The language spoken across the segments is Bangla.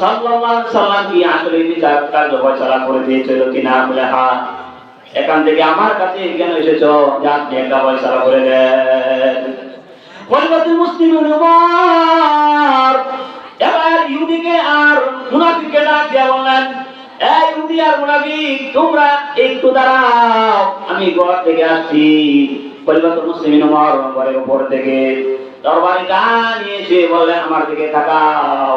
সাল্লাল্লাহু সাল্লাম কি আসলে করে দিয়েছিল কিনা বলে হ্যাঁ এখান থেকে আমার কাছে কেন এসেছ? যে আপনি একটা করে এবার ইহুদিকে আর মুনাফিককে ডাক বললেন, এই ইহুদি আর মুনাফিক, তোমরা একটু দাঁড়াও, আমি ঘর থেকে আসছি। খলিফাতুল মুসলিমিন উমর ঘরের উপর থেকে তরবারিটা নিয়ে এসে বললেন, আমার দিকে তাকাও।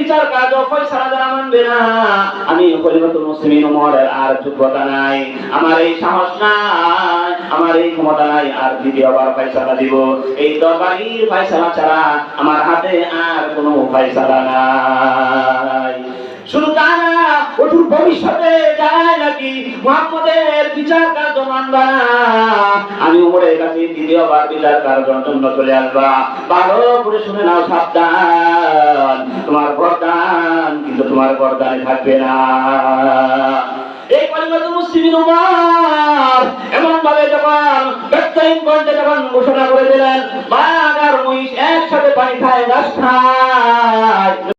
বিচার কাজ ফয়সালা যারা মানবে না, আমি খলিফাতুল মুসলিমিন উমরের আর যোগ্যতা নাই। আমার এই সাহস নাই, আমার এই ক্ষমতা নাই, আর দ্বিতীয়বার ফয়সালা দিব। এই তরবারির ফয়সালা ছাড়া আমার হাতে আর কোনো ফয়সালা নাই। শুধু তা না অদূর ভবিষ্যতে যায় নাকি? মোহাম্মদের বিচার কার্য মানবা আমি উমরের কাছে দ্বিতীয়বার বিচার কার্যের জন্য চলে আসবা। ভালো করে শুনে নাও সাবধান। তোমার বরদান থাকবে না। এই কলিমাতুল মুসলিমিন উমার এমন ভাবে যখন ব্যক্তহীন কণ্ঠে যখন ঘোষণা করে দিলেন, বাঘ আর মহিষ একসাথে পানি খায়, গাছ খায়।